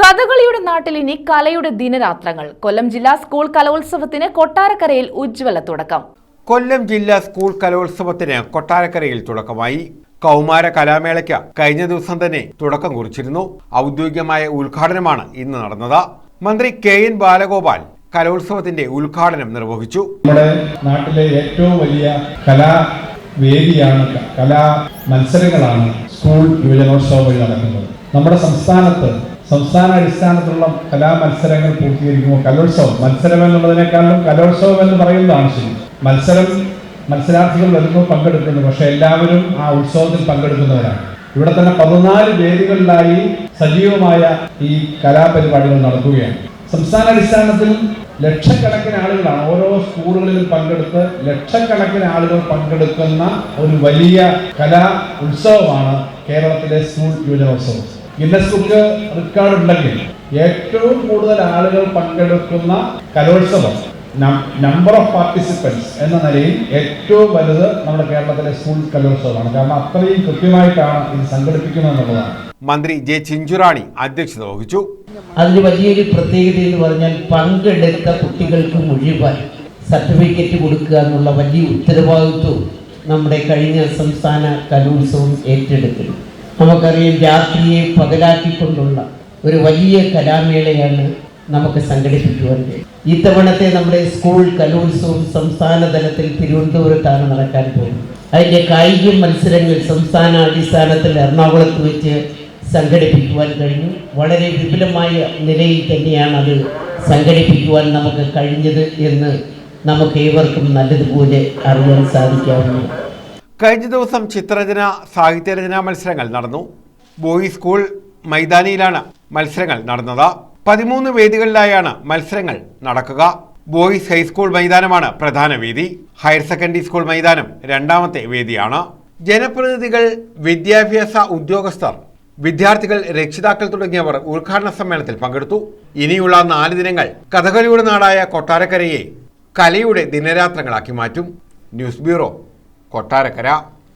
കഥകളിയുടെ നാട്ടിൽ ഇനി കലയുടെ ദിനരാത്രങ്ങൾ. കൊല്ലം ജില്ലാ സ്കൂൾ കലോത്സവത്തിന് കൊട്ടാരക്കരയിൽ ഉജ്ജ്വല തുടക്കം. കൊല്ലം ജില്ലാ സ്കൂൾ കലോത്സവത്തിന് കൊട്ടാരക്കരയിൽ തുടക്കമായി. കൗമാര കലാമേളയ്ക്ക് കഴിഞ്ഞ ദിവസം തന്നെ തുടക്കം കുറിച്ചിരുന്നു. ഔദ്യോഗികമായ ഉദ്ഘാടനമാണ് ഇന്ന് നടന്നത്. മന്ത്രി കെ എൻ ബാലഗോപാൽ കലോത്സവത്തിന്റെ ഉദ്ഘാടനം നിർവഹിച്ചു. നമ്മുടെ നാട്ടിലെ ഏറ്റവും വലിയ കലാ വേദിയാണ് കലാ മത്സരങ്ങളാണ് സ്കൂൾ യുവജനോത്സവം വഴി നടക്കുന്നത്. നമ്മുടെ സംസ്ഥാനത്ത് സംസ്ഥാന അടിസ്ഥാനത്തിലുള്ള കലാ മത്സരങ്ങൾ പൂർത്തീകരിക്കുമ്പോൾ കലോത്സവം മത്സരം എന്നുള്ളതിനേക്കാളും കലോത്സവം എന്ന് പറയുന്നതാണ് ശരി. മത്സരം മത്സരാർത്ഥികൾ വരുന്നു പങ്കെടുക്കുന്നു പക്ഷെ എല്ലാവരും ആ ഉത്സവത്തിൽ പങ്കെടുക്കുന്നവരാണ്. ഇവിടെ തന്നെ പതിനാല് വേദികളിലായി സജീവമായ ഈ കലാപരിപാടികൾ നടക്കുകയാണ്. സംസ്ഥാന അടിസ്ഥാനത്തിൽ ലക്ഷക്കണക്കിന് ആളുകളാണ് ഓരോ സ്കൂളുകളിലും പങ്കെടുത്ത് ലക്ഷക്കണക്കിന് ആളുകൾ പങ്കെടുക്കുന്ന ഒരു വലിയ കലാ ഉത്സവമാണ് കേരളത്തിലെ സ്കൂൾ യുവജനോത്സവം. ഗിന്നസ് ബുക്ക് റെക്കോർഡ് ഉണ്ടെങ്കിൽ ഏറ്റവും കൂടുതൽ ആളുകൾ പങ്കെടുക്കുന്ന കലോത്സവം നമ്പർ ഓഫ് പാർട്ടിസിപ്പൻസ് എന്ന നിലയിൽ ഏറ്റവും വലുത് നമ്മുടെ കേരളത്തിലെ സ്കൂൾ കലോത്സവമാണ്. കാരണം അത്രയും കൃത്യമായിട്ടാണ് ഇത് സംഘടിപ്പിക്കുന്നത് എന്നുള്ളതാണ്. മന്ത്രി ജെ ചിഞ്ചുറാണി അധ്യക്ഷത വഹിച്ചു. അതിന് വലിയൊരു പ്രത്യേകത എന്ന് പറഞ്ഞാൽ പങ്കെടുത്ത കുട്ടികൾക്ക് മുഴുവൻ സർട്ടിഫിക്കറ്റ് കൊടുക്കുക എന്നുള്ള വലിയ ഉത്തരവാദിത്വം നമ്മുടെ കഴിഞ്ഞ സംസ്ഥാന കലോത്സവം ഏറ്റെടുക്കുന്നു. നമുക്കറിയാം രാത്രിയെ പകലാക്കിക്കൊണ്ടുള്ള ഒരു വലിയ കലാമേളയാണ് നമുക്ക് സംഘടിപ്പിക്കുവാൻ ഇത്തവണത്തെ നമ്മുടെ സ്കൂൾ കലോത്സവം സംസ്ഥാന തലത്തിൽ തിരുവനന്തപുരത്താണ് നടക്കാൻ പോകുന്നത്. അതിന്റെ കായിക മത്സരങ്ങൾ സംസ്ഥാന അടിസ്ഥാനത്തിൽ എറണാകുളത്ത് വെച്ച് സംഘടിപ്പിക്കുവാൻ കഴിഞ്ഞു. വളരെ വിപുലമായ നിലയിൽ തന്നെയാണ് അത് സംഘടിപ്പിക്കുവാൻ നമുക്ക് കഴിഞ്ഞത് എന്ന് നമുക്ക് ഏവർക്കും നല്ലതുപോലെ അറിയാൻ സാധിക്കാവുന്നു കഴിഞ്ഞ ദിവസം ചിത്രരചന സാഹിത്യരചന മത്സരങ്ങൾ നടന്നു. ബോയ്സ് സ്കൂൾ മൈതാനിയിലാണ് മത്സരങ്ങൾ നടന്നത്. പതിമൂന്ന് വേദികളിലായാണ് മത്സരങ്ങൾ നടക്കുക. ബോയ്സ് ഹൈസ്കൂൾ മൈതാനമാണ് പ്രധാന വേദി. ഹയർ സെക്കൻഡറി സ്കൂൾ മൈതാനം രണ്ടാമത്തെ വേദിയാണ്. ജനപ്രതിനിധികൾ വിദ്യാഭ്യാസ ഉദ്യോഗസ്ഥർ വിദ്യാർത്ഥികൾ രക്ഷിതാക്കൾ തുടങ്ങിയവർ ഉദ്ഘാടന സമ്മേളനത്തിൽ പങ്കെടുത്തു. ഇനിയുള്ള നാല് ദിനങ്ങൾ കഥകളിയുടെ നാടായ കൊട്ടാരക്കരയെ കലയുടെ ദിനരാത്രങ്ങളാക്കി മാറ്റും. News bureau Kottarakkara